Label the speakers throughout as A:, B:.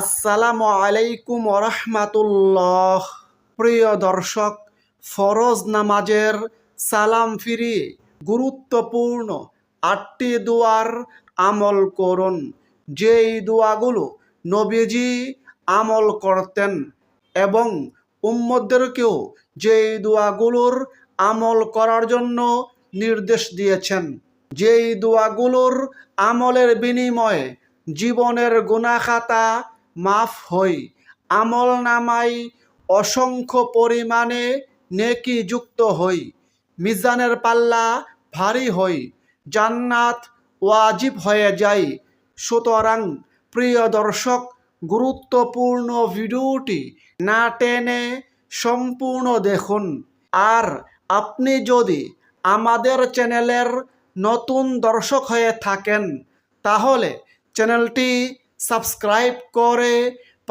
A: আসসালামু আলাইকুম রহমাতুল্লাহ প্রিয় দর্শক, ফরজ নামাজের সালাম ফিরি, গুরুত্বপূর্ণ আটটি দুয়ার আমল করুন। যেই দোয়াগুলো নবীজি আমল করতেন এবং উম্মদেরকেও যেই দোয়াগুলোর আমল করার জন্য নির্দেশ দিয়েছেন, যেই দোয়াগুলোর আমলের বিনিময়ে জীবনের গুণাখাতা মাফ হই। আমল নামাই অসংখ্য পরিমাণে নেকি যুক্ত হই। মিজানের পাল্লা ভারী হই। জান্নাত ওয়াজিব হয়ে যায় সুতরাং প্রিয় দর্শক, গুরুত্বপূর্ণ ভিডিওটি না টেনে সম্পূর্ণ দেখুন। আর আপনি যদি আমাদের চ্যানেলের নতুন দর্শক হয়ে থাকেন, তাহলে চ্যানেলটি সাবস্ক্রাইব করে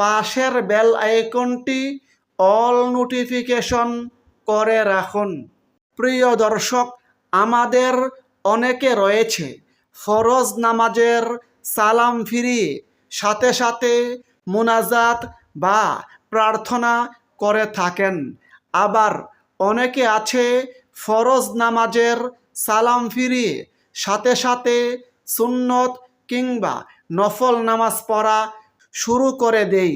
A: পাশের বেল আইকনটি অল নোটিফিকেশন করে রাখুন। প্রিয় দর্শক, আমাদের অনেকে রয়েছে, ফরজ নামাজের সালাম ফিরিয়ে সাথে সাথে মোনাজাত বা প্রার্থনা করে থাকেন। আবার অনেকে আছে, ফরজ নামাজের সালাম ফিরিয়ে সাথে সাথে সুন্নত কিংবা নফল নামাজ পড়া শুরু করে দেই।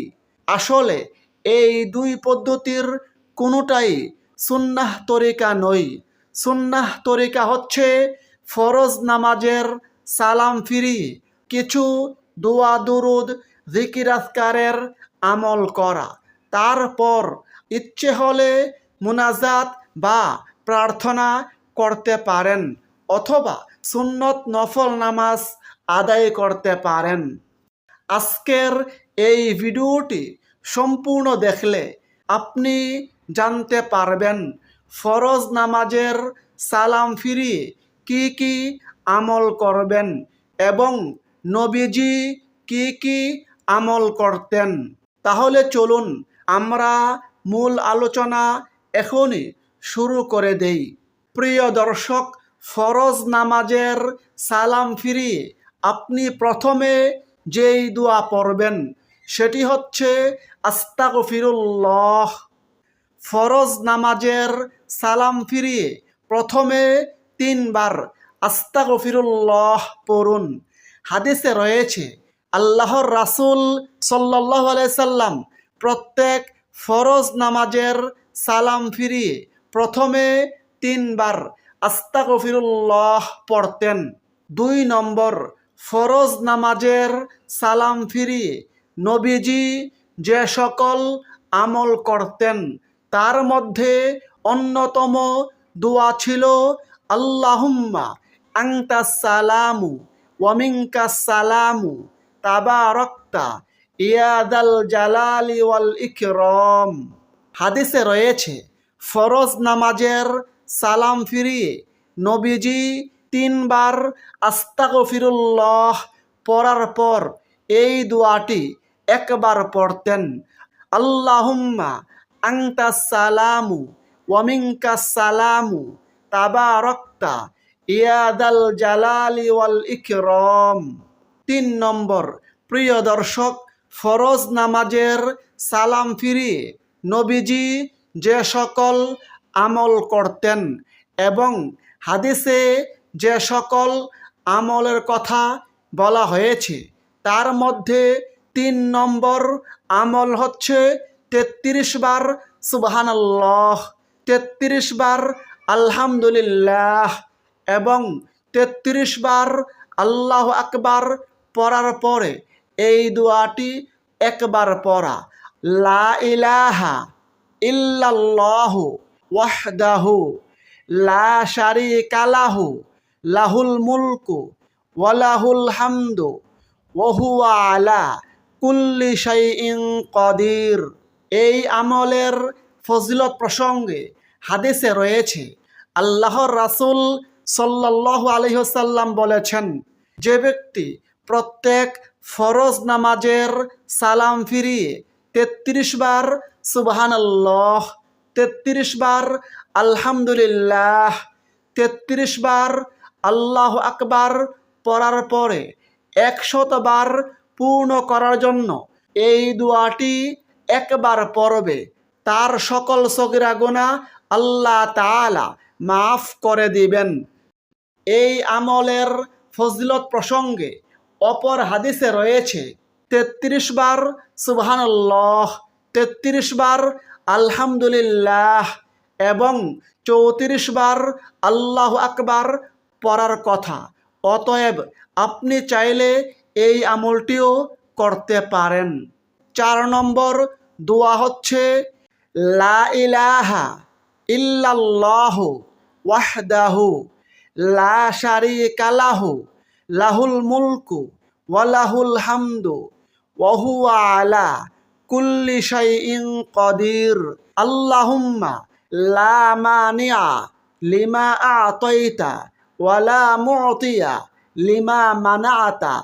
A: আসলে এই দুই পদ্ধতির কোনোটাই সুন্নাহ তরিকা নই সুন্নাহ তরিকা হচ্ছে ফরজ নামাজের সালাম ফিরি, কিছু দোয়া, দুরুদ জিকিরাজকারের আমল করা। তারপর ইচ্ছে হলে মুনাজাত বা প্রার্থনা করতে পারেন, অথবা সুন্নত নফল নামাজ আদায় করতে পারেন। আজকের এই ভিডিওটি সম্পূর্ণ দেখলে আপনি জানতে পারবেন ফরজ নামাজের সালাম ফিরিয়ে কি কি আমল করবেন এবং নবীজি কি কি আমল করতেন। তাহলে চলুন আমরা মূল আলোচনা এখনই শুরু করে দেই। প্রিয় দর্শক, ফরজ নামাজের সালাম ফিরিয়ে আপনি প্রথমে যেই দোয়া পড়বেন, সেটি হচ্ছে, আস্তাগফিরুল্লাহ। ফরজ নামাজের সালাম ফিরিয়ে প্রথমে তিনবার আস্তাগফিরুল্লাহ পড়ুন। হাদিসে রয়েছে, আল্লাহর রাসূল সাল্লাহ সাল্লাম প্রত্যেক ফরজ নামাজের সালাম ফিরিয়ে প্রথমে তিনবার আস্তাগফিরুল্লাহ পড়তেন। দুই নম্বর ফরজ নামাজের সালাম ফিরিয়ে নবীজি যে সকল আমল করতেন, তার মধ্যে অন্যতম দোয়া ছিল, আল্লাহুম্মা আংতা সালামু ওয়ামিংকা সালামু তাবারক্তা ইয়াদাল জালালি ওয়াল ইকরম। হাদিসে রয়েছে, ফরজ নামাজের সালাম ফিরিয়ে নবীজি তিনবার আস্তা আস্তাগফিরুল্লাহ পড়ার পর এই দোয়াটি একবার পড়তেন। আল্লাহুম্মা আংতা সালামু ওয়ামিংকা সালামু তাবারক্তা ইয়াদাল জালালি ওয়াল ইকরম। তিন নম্বর, প্রিয় দর্শক, ফরজ নামাজের সালাম ফিরিয়ে নবীজি যে সকল আমল করতেন এবং হাদিসে যে সকল আমলের কথা বলা হয়েছে, তার মধ্যে তিন নম্বর আমল হচ্ছে তেত্রিশ বার সুবহানাল্লাহ, তেত্রিশ বার আলহামদুলিল্লাহ এবং তেত্রিশ বার আল্লাহ আকবার পড়ার পরে এই দোয়াটি একবার পড়া। লা ইলাহা ইল্লাল্লাহু ওয়াহদাহু, লা শারিকা লাহু লাহুল মুলকু ওয়ালাহুল হামদু ওহুয়া আলা কুল্লি শাইইন কদির। এই আমলের ফজিলত প্রসঙ্গে হাদিসে রয়েছে, আল্লাহর রাসূল সাল্লাল্লাহু আলাইহি ওয়াসাল্লাম বলেছেন, যে ব্যক্তি প্রত্যেক ফরজ নামাজের সালাম ফিরিয়ে তেত্রিশ বার সুবহানাল্লাহ, তেত্রিশ বার আলহামদুলিল্লাহ, তেত্রিশ বার আল্লাহ আকবার পড়ার পরে একশতবার পূর্ণ করার জন্য এই দোয়াটি একবার পড়বে। তার সকল সগিরা গোনা আল্লাহ তাআলা মাফ করে দিবেন। এই আমলের ফজিলত প্রসঙ্গে অপর হাদিসে রয়েছে, তেত্রিশ বার সুবহানাল্লাহ, তেত্রিশ বার আলহামদুলিল্লাহ এবং চৌত্রিশ বার আল্লাহ আকবার পড়ার কথা। অতএব আপনি চাইলে এই আমলটিও করতে পারেন। চার নম্বর দোয়া হচ্ছে, লা ইলাহা ইল্লাল্লাহু ওয়াহদাহু লা শারিকা লাহু, লাহুল মুলকু ওয়ালাহুল হামদু ওয়াহুয়া আলা কুল্লি শাইইন কদির। আল্লাহুম্মা লা মানিয়া লিমা আতাইতা ওয়ালা মু'তিয়া লিমা মানাআতা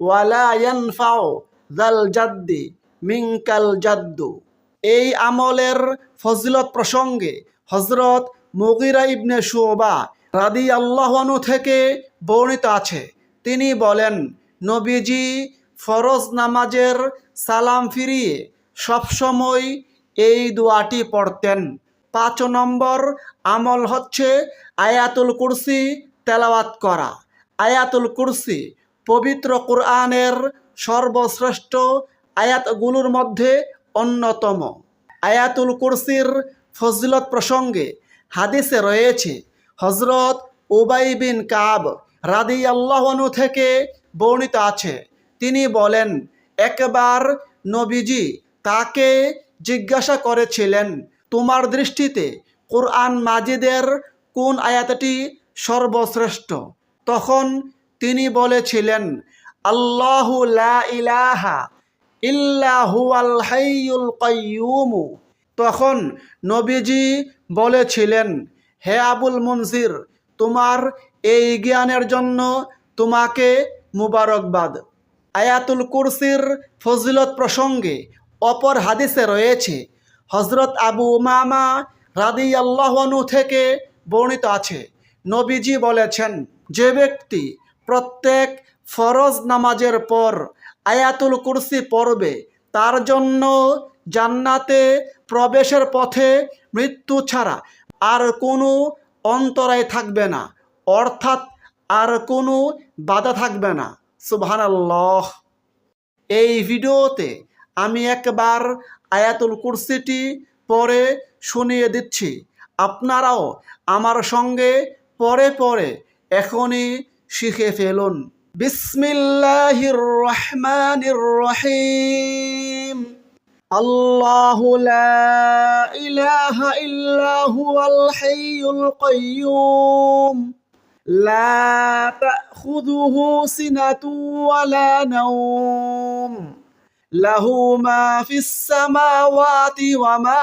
A: ওয়ালা ইয়ানফাউ যাল জাদ্দি মিনকাল জাদ্দু। এই আমলের ফজিলত প্রসঙ্গে হজরত মুগিরা ইবনে শুবা রাদি আল্লাহনু থেকে বর্ণিত আছে। তিনি বলেন, নবীজি ফরজ নামাজের সালাম ফিরিয়ে সবসময় এই দোয়াটি পড়তেন। পাঁচ নম্বর আমল হচ্ছে আয়াতুল কুরসি তেলাওয়াত করা। আয়াতুল কুরসি, পবিত্র কোরআনের সর্বশ্রেষ্ঠ আয়াতগুলোর মধ্যে অন্যতম। আয়াতুল কুরসির ফজিলত প্রসঙ্গে হাদিসে রয়েছে হজরত উবাই বিন কাব রাদি আল্লাহনু থেকে বর্ণিত আছে। তিনি বলেন, একবার নবীজি তাকে জিজ্ঞাসা করেছিলেন, তোমার দৃষ্টিতে কোরআন মাজিদের কোন আয়াতটি সর্বশ্রেষ্ঠ। তখন তিনি বলেছিলেন, আল্লাহু লা ইলাহা ইল্লাহু আল কাইয়ুমু। তখন নবীজি বলেছিলেন, হে আবুল মনজির, তোমার এই জ্ঞানের জন্য তোমাকে মুবারকবাদ। আয়াতুল কুরসির ফজিলত প্রসঙ্গে অপর হাদিসে রয়েছে হজরত আবু উমামা রাদি আল্লাহনু থেকে বর্ণিত আছে। নবীজি বলেছেন, যে ব্যক্তি প্রত্যেক ফরজ নামাজের পর আয়াতুল কুরসি পড়বে, তার জন্য জান্নাতে প্রবেশের পথে মৃত্যু ছাড়া আর কোনো অন্তরায় থাকবে না, অর্থাৎ আর কোনো বাধা থাকবে না। সুবহানাল্লাহ। এই ভিডিওতে আমি একবার আয়াতুল কুরসিটি পরে শুনিয়ে দিচ্ছি। আপনারাও আমার সঙ্গে পরে পরে এখনই শিখে ফেলুন। বিসমিল্লাহির রহমানির রহিম। আল্লাহু ইলাহা ইল্লা হুয়াল হাইয়ুল কাইয়্যুম লা তাখুযুহু সিনাতু ওয়ালা নাওম। লাহু মা ফিস সামাওয়াতি ওয়া মা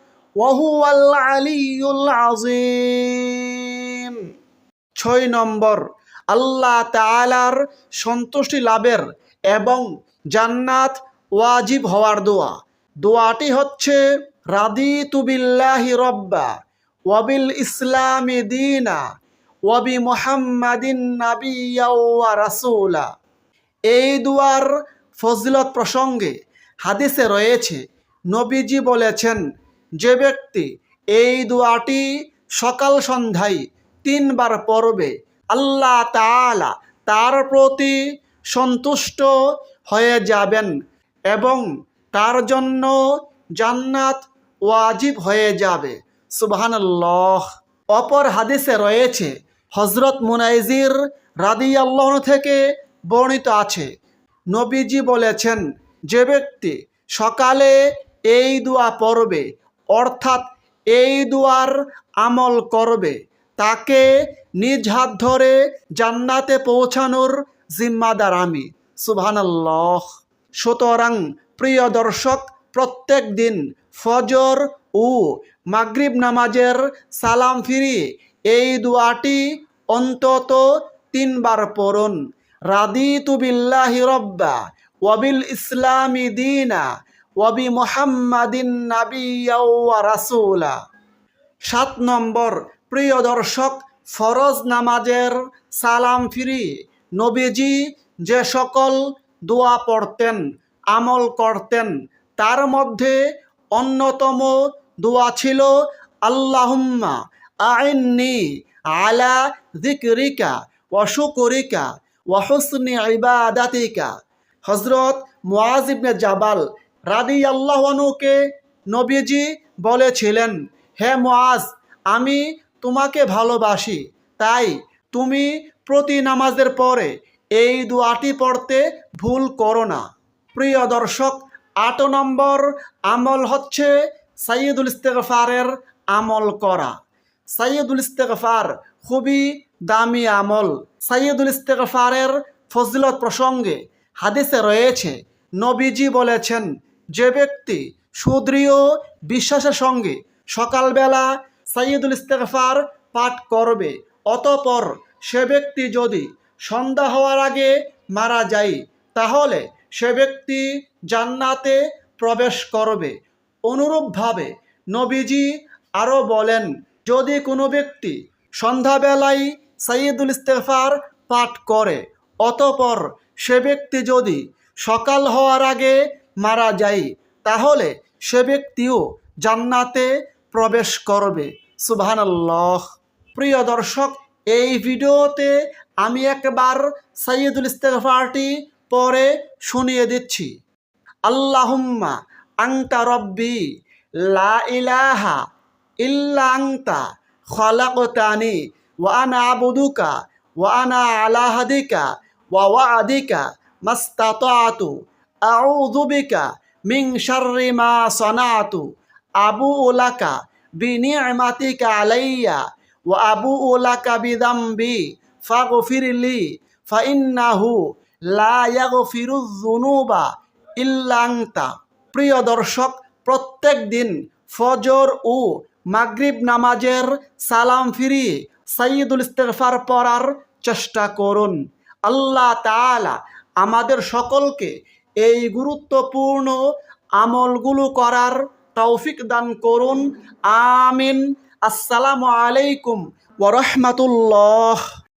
A: ওয়াহুয়াল আলিউল আজিম ছয় নম্বর, আল্লাহ তালার সন্তুষ্টি লাভের এবং জান্নাত ওয়াজিব হওয়ার দোয়া। দোয়াটি হচ্ছে রাদি তুবিল্লাহি রব্বা ওয়াবিল ইসলামি দিনা ওয়াবি মোহাম্মদিন নাবিয়া রাসুলা। এই দুয়ার ফজলত প্রসঙ্গে হাদিসে রয়েছে, নবীজি বলেছেন যে ব্যক্তি এই দোয়াটি সকাল সন্ধ্যায় তিনবার পড়বে, আল্লাহ তাআলা তার প্রতি সন্তুষ্ট হয়ে যাবেন এবং তার জন্য জান্নাত ওয়াজিব হয়ে যাবে। সুবহানাল্লাহ। অপর হাদিসে রয়েছে হজরত মুনাইজির রাদি আল্লাহ থেকে বর্ণিত আছে। নবীজি বলেছেন, যে ব্যক্তি সকালে এই দোয়া পড়বে অর্থাৎ এই দুয়ার আমল করবে। তাকে নিজ হাত ধরে জান্নাতে পৌঁছানোর জিম্মাদার আমি। সুবহানাল্লাহ। সুতরাং প্রিয় দর্শক, প্রত্যেক দিন ফজর ও মাগরিব নামাজের সালাম ফিরি এই দোয়াটি অন্তত তিনবার পড়ুন। রাদিতু বিল্লাহি রব্বা ওয়াবিল ইসলামি দিনা ওয়াবি মুহাম্মাদিন নাবিয়্যা ওয়া সাত নম্বর, প্রিয় দর্শক, ফরজ নামাজের সালাম ফিরি। নবীজি যে সকল দোয়া পড়তেন, আমল করতেন, তার মধ্যে অন্যতম দোয়া ছিল, আল্লাহুম্মা আইন্নি আলা জিকরিকা ওয়া শুকরিকা ওয়া হুসনি ইবাদাতিকা। হজরত মুআজ ইবনে জাবাল রাদি আল্লাহনুকে নবীজি বলেছিলেন, হে মুআজ, আমি তোমাকে ভালোবাসি, তাই তুমি প্রতি নামাজের পরে এই দোয়াটি পড়তে ভুল করো না। প্রিয় দর্শক, আট নম্বর আমল হচ্ছে সাইয়দুল ইস্তেগফারের আমল করা। সাইয়দুল ইস্তেগফার খুবই দামি আমল। সাইয়দুল ইস্তেগফারের ফজিলত প্রসঙ্গে হাদিসে রয়েছে, নবীজি বলেছেন যে ব্যক্তি সুদৃঢ় বিশ্বাসের সঙ্গে সকালবেলা সাইয়দুল ইস্তেগফার পাঠ করবে, অতপর সে ব্যক্তি যদি সন্ধ্যা হওয়ার আগে মারা যায়, তাহলে সে ব্যক্তি জান্নাতে প্রবেশ করবে। অনুরূপভাবে নবীজি আরও বলেন, যদি কোনো ব্যক্তি সন্ধ্যাবেলায় সাইয়দুল ইস্তেফার পাঠ করে, অতপর সে ব্যক্তি যদি সকাল হওয়ার আগে মারা যায়। তাহলে সে ব্যক্তিও জান্নাতে প্রবেশ করবে। সুবহানাল্লাহ। প্রিয় দর্শক, এই ভিডিওতে আমি একবার সাইয়দুল ইস্তেগফারটি পরে শুনিয়ে দিচ্ছি। আল্লাহুম্মা আংতা রব্বি লা ইলাহা ইল্লা আংতা খলাকতানি ওয়া আনা আবুদুকা ওয়া আনা ওয়া ওয়াদিকা মাস্তাতাতু। আউযু বিকা শাররি মা সানাতু আবু লাকা বিনি'মাতিকা আলাইয়া ওয়া আবু লাকা বিদাম্বি ফাগফিরলি ফাইন্নাহু লা ইয়াগফিরু যুনুবা ইল্লা আনতা। প্রিয় দর্শক, প্রত্যেক দিন ফজর ও মাগরিব নামাজের সালাম ফিরিয়ে সাইয়দুল ইস্তেগফার পড়ার চেষ্টা করুন। আল্লাহ তাআলা আমাদের সকলকে এই গুরুত্বপূর্ণ আমলগুলো করার তৌফিক দান করুন। আমিন। আসসালামু আলাইকুম ওয়া রাহমাতুল্লাহ।